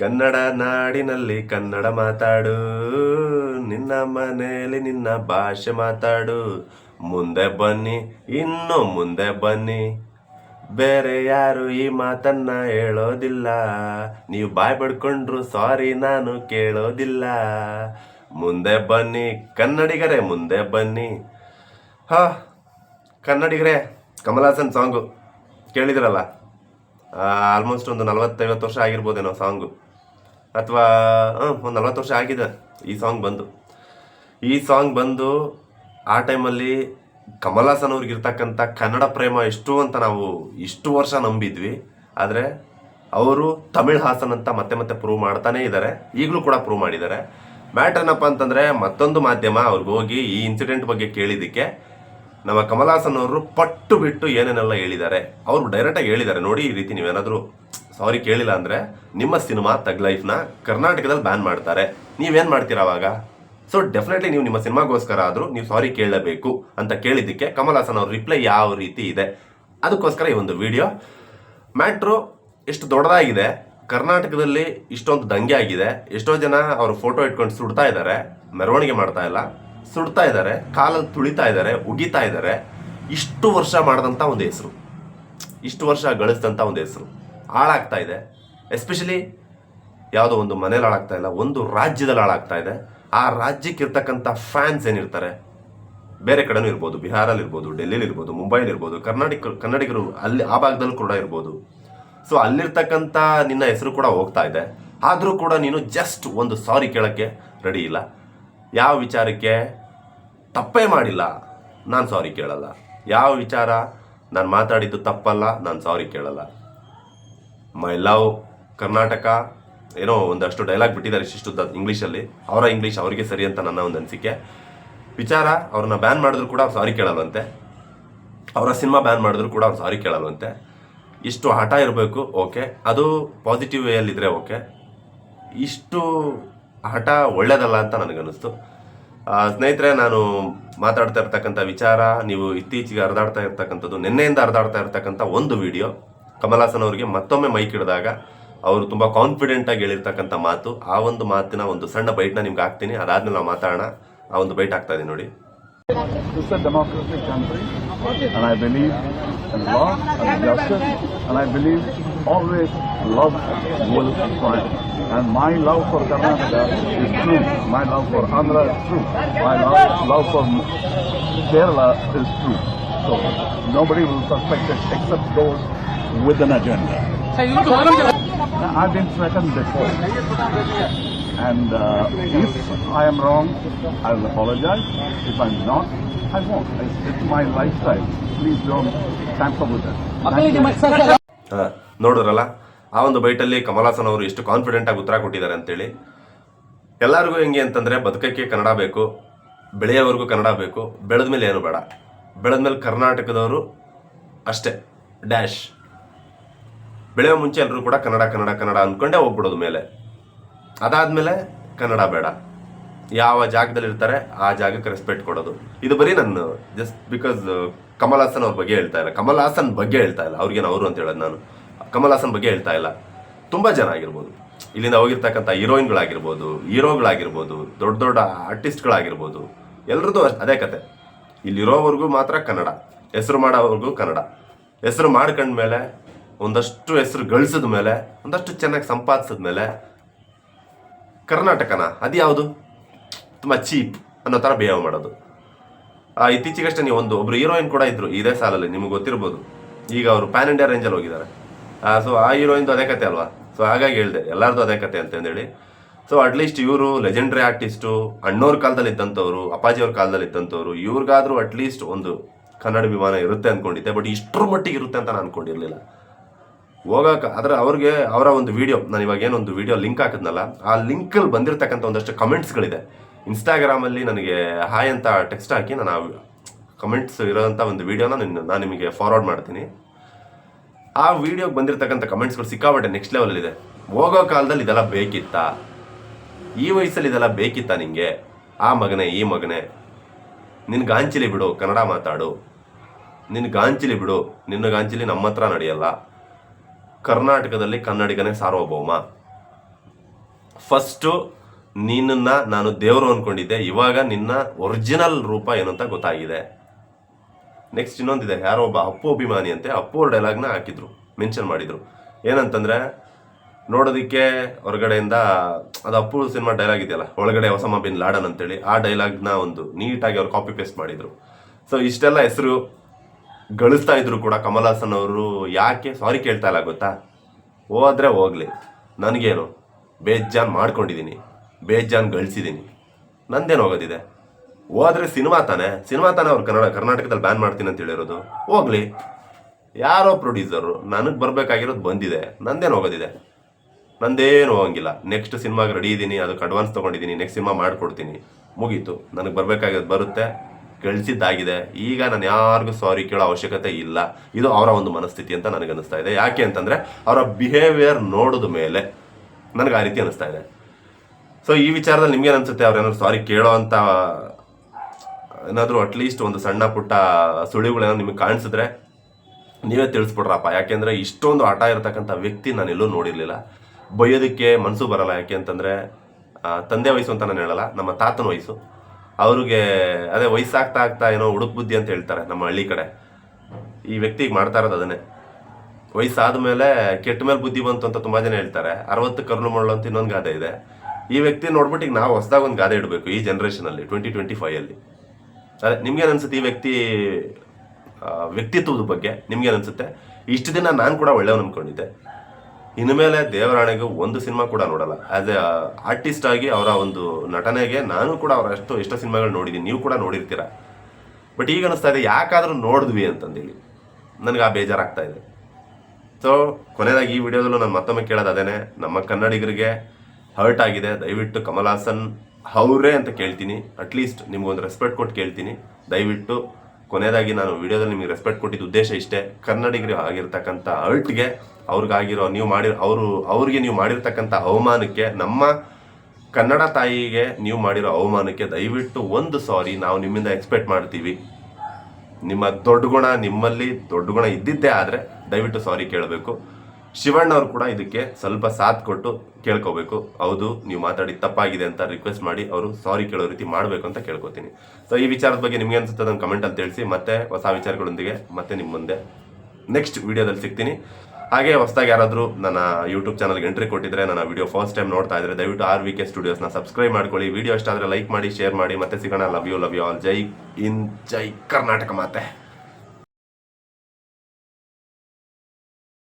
ಕನ್ನಡ ನಾಡಿನಲ್ಲಿ ಕನ್ನಡ ಮಾತಾಡು. ನಿನ್ನ ಮನೆಯಲ್ಲಿ ನಿನ್ನ ಭಾಷೆ ಮಾತಾಡು. ಮುಂದೆ ಬನ್ನಿ, ಇನ್ನು ಮುಂದೆ ಬನ್ನಿ. ಬೇರೆ ಯಾರು ಈ ಮಾತನ್ನ ಹೇಳೋದಿಲ್ಲ. ನೀವು ಬಾಯ್ ಪಡ್ಕೊಂಡ್ರು ಸಾರಿ, ನಾನು ಕೇಳೋದಿಲ್ಲ. ಮುಂದೆ ಬನ್ನಿ, ಕನ್ನಡಿಗರೇ, ಮುಂದೆ ಬನ್ನಿ. ಹಾ, ಕನ್ನಡಿಗರೇ, ಕಮಲಾಸನ್ ಸಾಂಗು. ಕೇಳಿದ್ರಲ್ಲ? ಆಲ್ಮೋಸ್ಟ್ ಒಂದು ನಲವತ್ತೈವತ್ತು ವರ್ಷ ಆಗಿರ್ಬೋದೇನೋ ಸಾಂಗು. ಅಥವಾ ಒಂದು ನಲ್ವತ್ತು ವರ್ಷ ಆಗಿದೆ ಈ ಸಾಂಗ್ ಬಂದು. ಈ ಸಾಂಗ್ ಬಂದು ಆ ಟೈಮಲ್ಲಿ ಕಮಲ್ ಹಾಸನ್ ಅವ್ರಿಗೆ ಇರ್ತಕ್ಕಂಥ ಕನ್ನಡ ಪ್ರೇಮ ಎಷ್ಟು ಅಂತ ನಾವು ಇಷ್ಟು ವರ್ಷ ನಂಬಿದ್ವಿ. ಆದರೆ ಅವರು ತಮಿಳ್ ಹಾಸನ್ ಅಂತ ಮತ್ತೆ ಮತ್ತೆ ಪ್ರೂವ್ ಮಾಡ್ತಾನೇ ಇದ್ದಾರೆ ಈಗಲೂ ಕೂಡ ಪ್ರೂವ್ ಮಾಡಿದ್ದಾರೆ ಮ್ಯಾಟರ್ ಏನಪ್ಪ ಅಂತಂದರೆ ಮತ್ತೊಂದು ಮಾಧ್ಯಮ ಅವ್ರಿಗೆ ಹೋಗಿ ಈ ಇನ್ಸಿಡೆಂಟ್ ಬಗ್ಗೆ ಕೇಳಿದ್ದಕ್ಕೆ ನಮ್ಮ ಕಮಲ್ ಹಾಸನ್ ಅವರು ಪಟ್ಟು ಬಿಟ್ಟು ಏನೇನೆಲ್ಲ ಹೇಳಿದ್ದಾರೆ, ಅವರು ಡೈರೆಕ್ಟಾಗಿ ಹೇಳಿದ್ದಾರೆ. ನೋಡಿ, ಈ ರೀತಿ ನೀವೇನಾದರೂ ಸಾರಿ ಕೇಳಿಲ್ಲ ಅಂದ್ರೆ ನಿಮ್ಮ ಸಿನಿಮಾ ತಗ್ ಲೈಫ್ನ ಕರ್ನಾಟಕದಲ್ಲಿ ಬ್ಯಾನ್ ಮಾಡ್ತಾರೆ. ನೀವೇನು ಮಾಡ್ತೀರಾ ಅವಾಗ? ಸೊ ಡೆಫಿನೆಟ್ಲಿ ನೀವು ನಿಮ್ಮ ಸಿನಿಮಾಗೋಸ್ಕರ ಆದರೂ ನೀವು ಸಾರಿ ಕೇಳಲೇಬೇಕು ಅಂತ ಕೇಳಿದ್ದಕ್ಕೆ ಕಮಲ್ ಹಾಸನ್ ಅವ್ರ ರಿಪ್ಲೈ ಯಾವ ರೀತಿ ಇದೆ ಅದಕ್ಕೋಸ್ಕರ ಈ ಒಂದು ವಿಡಿಯೋ ಮ್ಯಾಟ್ರು ಎಷ್ಟು ದೊಡ್ಡದಾಗಿದೆ, ಕರ್ನಾಟಕದಲ್ಲಿ ಇಷ್ಟೊಂದು ದಂಗೆ ಆಗಿದೆ, ಎಷ್ಟೋ ಜನ ಅವರು ಫೋಟೋ ಇಟ್ಕೊಂಡು ಸುಡ್ತಾ ಇದ್ದಾರೆ, ಮೆರವಣಿಗೆ ಮಾಡ್ತಾ ಇಲ್ಲ. ಸುಡ್ತಾ ಇದ್ದಾರೆ, ಕಾಲಲ್ಲಿ ತುಳಿತಾ ಇದ್ದಾರೆ, ಉಗಿತಾ ಇದ್ದಾರೆ. ಇಷ್ಟು ವರ್ಷ ಮಾಡಿದಂಥ ಒಂದು ಹೆಸರು. ಇಷ್ಟು ವರ್ಷ ಗಳಿಸಿದಂಥ ಒಂದು ಹೆಸರು. ಹಾಳಾಗ್ತಾ ಇದೆ. ಎಸ್ಪೆಷಲಿ ಯಾವುದೋ ಒಂದು ಮನೇಲಿ ಹಾಳಾಗ್ತಾ ಇಲ್ಲ, ಒಂದು ರಾಜ್ಯದಲ್ಲಿ ಹಾಳಾಗ್ತಾ ಇದೆ. ಆ ರಾಜ್ಯಕ್ಕೆ ಇರ್ತಕ್ಕಂಥ ಫ್ಯಾನ್ಸ್ ಏನಿರ್ತಾರೆ? ಬೇರೆ ಕಡೆನೂ ಇರ್ಬೋದು. ಬಿಹಾರಲ್ಲಿ ಇರ್ಬೋದು, ಡೆಲ್ಲಿಲಿ ಇರ್ಬೋದು, ಮುಂಬೈಲಿ ಇರ್ಬೋದು, ಕರ್ನಾಟಕ, ಕನ್ನಡಿಗರು ಅಲ್ಲಿ ಆ ಭಾಗದಲ್ಲೂ ಕೂಡ ಇರ್ಬೋದು. ಸೊ ಅಲ್ಲಿರ್ತಕ್ಕಂಥ ನಿನ್ನ ಹೆಸರು ಕೂಡ ಹೋಗ್ತಾ ಇದೆ. ಆದರೂ ಕೂಡ ನೀನು ಜಸ್ಟ್ ಒಂದು ಸಾರಿ ಕೇಳೋಕ್ಕೆ ರೆಡಿ ಇಲ್ಲ. ಯಾವ ವಿಚಾರಕ್ಕೆ? ತಪ್ಪೇ ಮಾಡಿಲ್ಲ. ನಾನು ಸಾರಿ ಕೇಳಲ್ಲ. ಯಾವ ವಿಚಾರ? ನಾನು ಮಾತಾಡಿದ್ದು ತಪ್ಪಲ್ಲ, ನಾನು ಸಾರಿ ಕೇಳಲ್ಲ. ಮೈ ಲವ್, ಕರ್ನಾಟಕ, ಏನೋ ಒಂದಷ್ಟು ಡೈಲಾಗ್ ಬಿಟ್ಟಿದ್ದಾರೆ ಇಷ್ಟಿಷ್ಟು ಇಂಗ್ಲೀಷಲ್ಲಿ. ಅವರ ಇಂಗ್ಲೀಷ್ ಅವರಿಗೆ ಸರಿ ಅಂತ ನನ್ನ ಒಂದು ಅನಿಸಿಕೆ. ವಿಚಾರ, ಅವ್ರನ್ನ ಬ್ಯಾನ್ ಮಾಡಿದ್ರು ಕೂಡ ಅವ್ರು ಸಾರಿ ಕೇಳಲ್ವಂತೆ. ಅವರ ಸಿನಿಮಾ ಬ್ಯಾನ್ ಮಾಡಿದ್ರು ಕೂಡ ಸಾರಿ ಕೇಳಲ್ವಂತೆ. ಇಷ್ಟು ಹಠ ಇರಬೇಕು ಓಕೆ ಅದು ಪಾಸಿಟಿವ್ ವೇಯಲ್ಲಿದ್ದರೆ ಓಕೆ ಇಷ್ಟು ಹಠ ಒಳ್ಳೇದಲ್ಲ ಅಂತ ನನಗನ್ನಿಸ್ತು. ಸ್ನೇಹಿತರೆ, ನಾನು ಮಾತಾಡ್ತಾ ಇರ್ತಕ್ಕಂಥ ವಿಚಾರ, ನೀವು ಇತ್ತೀಚೆಗೆ ಹರಿದಾಡ್ತಾ ಇರ್ತಕ್ಕಂಥದ್ದು, ನಿನ್ನೆಯಿಂದ ಹರಿದಾಡ್ತಾ ಇರ್ತಕ್ಕಂಥ ಒಂದು ವಿಡಿಯೋ, ಕಮಲಾಸನ್ ಅವರಿಗೆ ಮತ್ತೊಮ್ಮೆ ಮೈಕ್ ಹಿಡಿದಾಗ ಅವರು ತುಂಬ ಕಾನ್ಫಿಡೆಂಟ್ ಆಗಿ ಹೇಳಿರ್ತಕ್ಕಂಥ ಮಾತು. ಆ ಒಂದು ಮಾತಿನ ಒಂದು ಸಣ್ಣ ಬೈಟ್ನ ನಿಮ್ಗೆ ಹಾಕ್ತೀನಿ. ಅದಾದ್ಮೇಲೆ ನಾವು ಮಾತಾಡೋಣ. ಆ ಒಂದು ಬೈಟ್ ಆಗ್ತಾ ಇದೆ ನೋಡಿ. Always love will triumph. And my love for Karnataka is true. My love for Andhra is true. My love, love for Kerala is true. So nobody will suspect it except those with an agenda. I've been threatened before. And uh, if I am wrong, I will apologize. If I'm not, I won't. It's, it's my lifestyle. Please don't tamper with it. ನೋಡಿದ್ರಲ್ಲ, ಆ ಒಂದು ಬೈಟಲ್ಲಿ ಕಮಲಾಸನ್ ಅವರು ಎಷ್ಟು confident ಆಗಿ ಉತ್ತರ ಕೊಟ್ಟಿದ್ದಾರೆ ಅಂತೇಳಿ. ಎಲ್ಲರಿಗೂ ಹೆಂಗೆ ಅಂತಂದರೆ ಬದುಕಕ್ಕೆ ಕನ್ನಡ ಬೇಕು, ಬೆಳೆಯವರೆಗೂ ಕನ್ನಡ ಬೇಕು, ಬೆಳೆದ ಮೇಲೆ ಏನು ಬೇಡ. ಬೆಳೆದ ಮೇಲೆ ಕರ್ನಾಟಕದವರು ಅಷ್ಟೇ ಡ್ಯಾಶ್ ಬೆಳೆಯೋ ಮುಂಚೆ ಎಲ್ಲರೂ ಕೂಡ ಕನ್ನಡ ಕನ್ನಡ ಕನ್ನಡ ಅಂದ್ಕೊಂಡೇ ಹೋಗ್ಬಿಡೋದು ಮೇಲೆ. ಅದಾದಮೇಲೆ ಕನ್ನಡ ಬೇಡ. ಯಾವ ಜಾಗದಲ್ಲಿ ಇರ್ತಾರೆ ಆ ಜಾಗಕ್ಕೆ ರೆಸ್ಪೆಕ್ಟ್ ಕೊಡೋದು. ಇದು ಬರೀ ನಾನು ಜಸ್ಟ್ ಬಿಕಾಸ್ ಕಮಲ್ ಹಾಸನ್ ಅವ್ರ ಬಗ್ಗೆ ಹೇಳ್ತಾ ಇಲ್ಲ. ಕಮಲ್ ಹಾಸನ್ ಬಗ್ಗೆ ಹೇಳ್ತಾ ಇಲ್ಲ. ಅವ್ರಿಗೇನು ಅವರು ಅಂತ ಹೇಳೋದು ನಾನು. ಕಮಲ್ ಹಾಸನ್ ಬಗ್ಗೆ ಹೇಳ್ತಾ ಇಲ್ಲ. ತುಂಬ ಜನ ಆಗಿರ್ಬೋದು. ಇಲ್ಲಿಂದ ಹೋಗಿರ್ತಕ್ಕಂಥ ಹೀರೋಯಿನ್ಗಳಾಗಿರ್ಬೋದು, ಹೀರೋಗಳಾಗಿರ್ಬೋದು, ದೊಡ್ಡ ದೊಡ್ಡ ಆರ್ಟಿಸ್ಟ್ಗಳಾಗಿರ್ಬೋದು, ಎಲ್ರದ್ದು ಅದೇ ಕತೆ. ಇಲ್ಲಿರೋವರೆಗೂ ಮಾತ್ರ ಕನ್ನಡ. ಹೆಸರು ಮಾಡೋವರೆಗೂ ಕನ್ನಡ. ಹೆಸರು ಮಾಡ್ಕೊಂಡ್ಮೇಲೆ ಒಂದಷ್ಟು ಹೆಸರು ಗಳಿಸಿದ ಮೇಲೆ ಒಂದಷ್ಟು ಚೆನ್ನಾಗಿ ಸಂಪಾದಿಸಿದ ಮೇಲೆ ಕರ್ನಾಟಕನ ಅದು ಯಾವುದು? ತುಂಬ ಚೀಪ್ ಅನ್ನೋ ಥರ ಬಿಹೇವ್ ಮಾಡೋದು. ಇತ್ತೀಚೆಗಷ್ಟೇ ನೀವು ಒಂದು ಒಬ್ರು ಹೀರೋಯಿನ್ ಕೂಡ ಇದ್ರು, ಇದೇ ಸಾಲಲ್ಲಿ, ನಿಮ್ಗೆ ಗೊತ್ತಿರ್ಬೋದು. ಈಗ ಅವರು ಪ್ಯಾನ್ ಇಂಡಿಯಾ ರೇಂಜಲ್ಲಿ ಹೋಗಿದ್ದಾರೆ. ಸೊ ಆ ಹೀರೋಯಿಂದು ಅದೇ ಕತೆ ಅಲ್ವಾ? ಸೊ ಹಾಗಾಗಿ ಹೇಳಿದೆ, ಎಲ್ಲರದು ಅದೇ ಕತೆ ಅಂತಂದೇಳಿ. ಸೊ ಅಟ್ಲೀಸ್ಟ್ ಇವರು ಲೆಜೆಂಡ್ರಿ ಆರ್ಟಿಸ್ಟು ಅಣ್ಣವ್ರ ಕಾಲದಲ್ಲಿ ಇದ್ದಂಥವ್ರು ಅಪ್ಪಾಜಿಯವ್ರ ಕಾಲದಲ್ಲಿ ಇದ್ದಂಥವ್ರು, ಇವ್ರಿಗಾದ್ರೂ ಅಟ್ಲೀಸ್ಟ್ ಒಂದು ಕನ್ನಡ ವಿಮಾನ ಇರುತ್ತೆ ಅಂದ್ಕೊಂಡಿದ್ದೆ ಬಟ್ ಇಷ್ಟರ ಮಟ್ಟಿಗೆ ಇರುತ್ತೆ ಅಂತ ನಾನು ಅನ್ಕೊಂಡಿರಲಿಲ್ಲ. ಹೋಗಕ್ಕೆ ಆದರೆ ಅವ್ರಿಗೆ ಅವರ ಒಂದು ವಿಡಿಯೋ ನಾನು ಇವಾಗ ಏನೊಂದು ವಿಡಿಯೋ ಲಿಂಕ್ ಹಾಕಿದ್ನಲ್ಲ, ಆ ಲಿಂಕಲ್ಲಿ ಬಂದಿರತಕ್ಕಂಥ ಒಂದಷ್ಟು ಕಮೆಂಟ್ಸ್ಗಳಿದೆ ಇನ್ಸ್ಟಾಗ್ರಾಮಲ್ಲಿ ನನಗೆ ಹಾಯ್ ಅಂತ ಟೆಕ್ಸ್ಟ್ ಹಾಕಿ ನಾನು ಕಮೆಂಟ್ಸ್ ಇರೋಂಥ ಒಂದು ವಿಡಿಯೋನ ನಾನು ನಿಮಗೆ ಫಾರ್ವರ್ಡ್ ಮಾಡ್ತೀನಿ. ಆ ವಿಡಿಯೋಗೆ ಬಂದಿರತಕ್ಕಂಥ ಕಮೆಂಟ್ಸ್ಗಳು ಸಿಕ್ಕಾಪಟ್ಟೆ ನೆಕ್ಸ್ಟ್ ಲೆವೆಲಲ್ಲಿದೆ ಹೋಗೋ ಕಾಲದಲ್ಲಿ ಇದೆಲ್ಲ ಬೇಕಿತ್ತಾ? ಈ ವಯಸ್ಸಲ್ಲಿ ಇದೆಲ್ಲ ಬೇಕಿತ್ತಾ ನಿಮಗೆ ಆ ಮಗನೇ, ಈ ಮಗನೇ ನಿನ್ನ ಗಾಂಚಿಲಿ ಬಿಡು, ಕನ್ನಡ ಮಾತಾಡು. ನಿನ್ನ ಗಾಂಚಿಲಿ ಬಿಡು, ನಿನ್ನ ಗಾಂಚಿಲಿ ನಮ್ಮ ಹತ್ರ ನಡೆಯಲ್ಲ. ಕರ್ನಾಟಕದಲ್ಲಿ ಕನ್ನಡಿಗನೇ ಸಾರ್ವಭೌಮ. ಫಸ್ಟು ನಿನ್ನನ್ನು ನಾನು ದೇವರು ಅಂದ್ಕೊಂಡಿದ್ದೆ ಇವಾಗ ನಿನ್ನ ಒರಿಜಿನಲ್ ರೂಪ ಏನು ಅಂತ ಗೊತ್ತಾಗಿದೆ. ನೆಕ್ಸ್ಟ್ ಇನ್ನೊಂದಿದೆ, ಯಾರೋ ಒಬ್ಬ ಅಪ್ಪು ಅಭಿಮಾನಿ ಅಂತೆ ಅಪ್ಪು ಡೈಲಾಗ್ನ ಹಾಕಿದ್ರು ಮೆನ್ಷನ್ ಮಾಡಿದ್ರು. ಏನಂತಂದ್ರೆ, ನೋಡೋದಕ್ಕೆ ಹೊರಗಡೆಯಿಂದ, ಅದು ಅಪ್ಪು ಸಿನಿಮಾ ಡೈಲಾಗ್ ಇದೆಯಲ್ಲ, ಒಳಗಡೆ ಹೊಸಮ ಬಿನ್ ಲಾಡನ್ ಅಂತೇಳಿ, ಆ ಡೈಲಾಗ್ನ ಒಂದು ನೀಟಾಗಿ ಅವ್ರು ಕಾಪಿ ಪೇಸ್ಟ್ ಮಾಡಿದ್ರು. ಸೊ ಇಷ್ಟೆಲ್ಲ ಹೆಸರು ಗಳಿಸ್ತಾ ಇದ್ರು ಕೂಡ ಕಮಲ್ ಹಾಸನ್ ಅವರು, ಯಾಕೆ? ಸಾರಿ ಕೇಳ್ತಾ ಇಲ್ಲ, ಗೊತ್ತಾ? ಹೋದ್ರೆ ಹೋಗ್ಲಿ. ನನಗೇನು, ಬೇಜಾನ್ ಮಾಡ್ಕೊಂಡಿದ್ದೀನಿ ಬೇಜಾನ್ ಗಳಿಸಿದ್ದೀನಿ ನಂದೇನು ಹೋಗೋದಿದೆ? ಹೋದ್ರೆ ಸಿನಿಮಾ ತಾನೆ? ಸಿನಿಮಾ ತಾನೆ ಅವ್ರು ಕನ್ನಡ ಕರ್ನಾಟಕದಲ್ಲಿ ಬ್ಯಾನ್ ಮಾಡ್ತೀನಿ ಅಂತ ಹೇಳಿರೋದು. ಹೋಗ್ಲಿ. ಯಾರೋ ಪ್ರೊಡ್ಯೂಸರು ನನಗೆ ಬರಬೇಕಾಗಿರೋದು ಬಂದಿದೆ. ನಂದೇನು ಹೋಗೋದಿದೆ? ನಂದೇನು ಹೋಗಂಗಿಲ್ಲ. ನೆಕ್ಸ್ಟ್ ಸಿನಿಮಾಗೆ ರೆಡಿ ಇದ್ದೀನಿ ಅದಕ್ಕೆ ಅಡ್ವಾನ್ಸ್ ತೊಗೊಂಡಿದ್ದೀನಿ ನೆಕ್ಸ್ಟ್ ಸಿನಿಮಾ ಮಾಡಿಕೊಡ್ತೀನಿ. ಮುಗೀತು. ನನಗೆ ಬರಬೇಕಾಗಿರೋದು ಬರುತ್ತೆ. ಕಳಿಸಿದ್ದಾಗಿದೆ. ಈಗ ನಾನು ಯಾರಿಗೂ ಸಾರಿ ಕೇಳೋ ಅವಶ್ಯಕತೆ ಇಲ್ಲ. ಇದು ಅವರ ಒಂದು ಮನಸ್ಥಿತಿ ಅಂತ ನನಗೆ ಅನಿಸ್ತಾ ಇದೆ. ಯಾಕೆ ಅಂತಂದರೆ, ಅವರ ಬಿಹೇವಿಯರ್ ನೋಡಿದ ಮೇಲೆ ನನಗೆ ಆ ರೀತಿ ಅನಿಸ್ತಾ ಇದೆ. ಸೊ ಈ ವಿಚಾರದಲ್ಲಿ ನಿಮ್ಗೆ ಅನಿಸುತ್ತೆ? ಅವ್ರೇನಾದ್ರು ಸಾರಿ ಕೇಳೋ ಅಂತ ಏನಾದರೂ ಅಟ್ಲೀಸ್ಟ್ ಒಂದು ಸಣ್ಣ ಪುಟ್ಟ ಸುಳಿವುಗಳೇನೋ ನಿಮಗೆ ಕಾಣಿಸಿದ್ರೆ ನೀವೇ ತಿಳಿಸ್ಬಿಡ್ರಪ್ಪ. ಯಾಕೆಂದರೆ ಇಷ್ಟೊಂದು ಆಟ ಇರತಕ್ಕಂಥ ವ್ಯಕ್ತಿ ನಾನು ಎಲ್ಲೂ ನೋಡಿರಲಿಲ್ಲ. ಬೈಯೋದಕ್ಕೆ ಮನಸ್ಸು ಬರಲ್ಲ. ಯಾಕೆ ಅಂತಂದರೆ ತಂದೆ ವಯಸ್ಸು ಅಂತ ನಾನು ಹೇಳಲ್ಲ, ನಮ್ಮ ತಾತನ ವಯಸ್ಸು. ಅವ್ರಿಗೆ ಅದೇ ವಯಸ್ಸಾಗ್ತಾ ಆಗ್ತಾ ಏನೋ ಹುಡುಕ್ ಬುದ್ಧಿ ಅಂತ ಹೇಳ್ತಾರೆ ನಮ್ಮ ಹಳ್ಳಿ ಕಡೆ. ಈ ವ್ಯಕ್ತಿಗೆ ಮಾಡ್ತಾ ಇರೋದು ಅದನ್ನೇ. ವಯಸ್ಸಾದ ಮೇಲೆ ಕೆಟ್ಟ ಮೇಲೆ ಬುದ್ಧಿ ಬಂತು ಅಂತ ತುಂಬ ಜನ ಹೇಳ್ತಾರೆ. ಅರವತ್ತು ಕರುಳು ಮಳ್ಳು ಅಂತ ಇನ್ನೊಂದು ಗಾದೆ ಇದೆ. ಈ ವ್ಯಕ್ತಿ ನೋಡ್ಬಿಟ್ಟು ಈಗ ನಾವು ಹೊಸದಾಗ ಒಂದು ಗಾದೆ ಇಡಬೇಕು ಈ ಜನ್ರೇಷನಲ್ಲಿ ಟ್ವೆಂಟಿ ಟ್ವೆಂಟಿ ಫೈವಲ್ಲಿ ಅದೇ ನಿಮ್ಗೇನು ಅನ್ಸುತ್ತೆ ಈ ವ್ಯಕ್ತಿ ವ್ಯಕ್ತಿತ್ವದ ಬಗ್ಗೆ ನಿಮ್ಗೇನು ಅನ್ಸುತ್ತೆ? ಇಷ್ಟು ದಿನ ನಾನು ಕೂಡ ಒಳ್ಳೆಯವನು ಅನ್ಕೊಂಡಿದ್ದೆ. ಇನ್ಮೇಲೆ ದೇವರಾಣಿಗೆ ಒಂದು ಸಿನಿಮಾ ಕೂಡ ನೋಡಲ್ಲ. ಆಸ್ ಎ ಆರ್ಟಿಸ್ಟ್ ಆಗಿ ಅವರ ಒಂದು ನಟನೆಗೆ ನಾನು ಕೂಡ ಅವರ ಅಷ್ಟು ಎಷ್ಟೋ ಸಿನಿಮಾಗಳು ನೋಡಿದ್ದೀನಿ ನೀವು ಕೂಡ ನೋಡಿರ್ತೀರ? ಬಟ್ ಈಗ ಅನಿಸ್ತಾ ಇದೆ, ಯಾಕಾದರೂ ನೋಡಿದ್ವಿ ಅಂತಂದೇಳಿ. ನನಗೆ ಆ ಬೇಜಾರಾಗ್ತಾ ಇದೆ. ಸೊ ಕೊನೆಯದಾಗಿ ಈ ವಿಡಿಯೋದಲ್ಲೂ ನಾನು ಮತ್ತೊಮ್ಮೆ ಕೇಳೋದು ಅದೇನೆ, ನಮ್ಮ ಕನ್ನಡಿಗರಿಗೆ ಹರ್ಟ್ ಆಗಿದೆ. ದಯವಿಟ್ಟು ಕಮಲ್ ಹಾಸನ್ ಅವರೇ ಅಂತ ಕೇಳ್ತೀನಿ. ಅಟ್ಲೀಸ್ಟ್ ನಿಮ್ಗೊಂದು ರೆಸ್ಪೆಕ್ಟ್ ಕೊಟ್ಟು ಕೇಳ್ತೀನಿ. ದಯವಿಟ್ಟು ಕೊನೆಯದಾಗಿ ನಾನು ವಿಡಿಯೋದಲ್ಲಿ ನಿಮಗೆ ರೆಸ್ಪೆಕ್ಟ್ ಕೊಟ್ಟಿದ್ದ ಉದ್ದೇಶ ಇಷ್ಟೇ. ಕನ್ನಡಿಗರಿಗೆ ಆಗಿರ್ತಕ್ಕಂಥ ಅರ್ಟ್ಗೆ ಅವ್ರಿಗಾಗಿರೋ ನೀವು ಮಾಡಿರೋ, ಅವರು, ಅವ್ರಿಗೆ ನೀವು ಮಾಡಿರ್ತಕ್ಕಂಥ ಅವಮಾನಕ್ಕೆ, ನಮ್ಮ ಕನ್ನಡ ತಾಯಿಗೆ ನೀವು ಮಾಡಿರೋ ಅವಮಾನಕ್ಕೆ ದಯವಿಟ್ಟು ಒಂದು ಸಾರಿ ನಾವು ನಿಮ್ಮಿಂದ ಎಕ್ಸ್ಪೆಕ್ಟ್ ಮಾಡ್ತೀವಿ. ನಿಮ್ಮ ದೊಡ್ಡ ಗುಣ ನಿಮ್ಮಲ್ಲಿ ದೊಡ್ಡ ಗುಣ ಇದ್ದಿದ್ದೇ ಆದರೆ ದಯವಿಟ್ಟು ಸಾರಿ ಕೇಳಬೇಕು. ಶಿವಣ್ಣ ಅವರು ಕೂಡ ಇದಕ್ಕೆ ಸ್ವಲ್ಪ ಸಾಥ್ ಕೊಟ್ಟು ಕೇಳ್ಕೋಬೇಕು. ಹೌದು, ನೀವು ಮಾತಾಡಿ ತಪ್ಪಾಗಿದೆ ಅಂತ ರಿಕ್ವೆಸ್ಟ್ ಮಾಡಿ ಅವರು ಸಾರಿ ಕೇಳೋ ರೀತಿ ಮಾಡಬೇಕು ಅಂತ ಕೇಳ್ಕೊತೀನಿ. ಸೊ ಈ ವಿಚಾರದ ಬಗ್ಗೆ ನಿಮಗೆ ಅನ್ಸುತ್ತೆ ಅದನ್ನು ಕಮೆಂಟಲ್ಲಿ ತಿಳಿಸಿ, ಮತ್ತೆ ಹೊಸ ವಿಚಾರಗಳೊಂದಿಗೆ ಮತ್ತೆ ನಿಮ್ಮ ಮುಂದೆ ನೆಕ್ಸ್ಟ್ ವಿಡಿಯೋದಲ್ಲಿ ಸಿಗ್ತೀನಿ. ಹಾಗೆ ಹೊಸದಾಗಿ ಯಾರಾದರೂ ನನ್ನ ಯೂಟ್ಯೂಬ್ ಚಾನಲ್ಗೆ ಎಂಟ್ರಿ ಕೊಟ್ಟಿದ್ರೆ, ನನ್ನ ವಿಡಿಯೋ ಫಸ್ಟ್ ಟೈಮ್ ನೋಡ್ತಾ ಇದ್ರೆ, ದಯವಿಟ್ಟು ಆರ್ ವಿ ಕೆ ಸ್ಟುಡಿಯೋಸ್ನ ಸಬ್ಸ್ಕ್ರೈಬ್ ಮಾಡ್ಕೊಳ್ಳಿ. ವಿಡಿಯೋ ಇಷ್ಟ ಆದರೆ ಲೈಕ್ ಮಾಡಿ ಶೇರ್ ಮಾಡಿ, ಮತ್ತೆ ಸಿಗೋಣ. Love you love you all Jai ಇನ್ ಜೈ ಕರ್ನಾಟಕ ಮಾತೆ.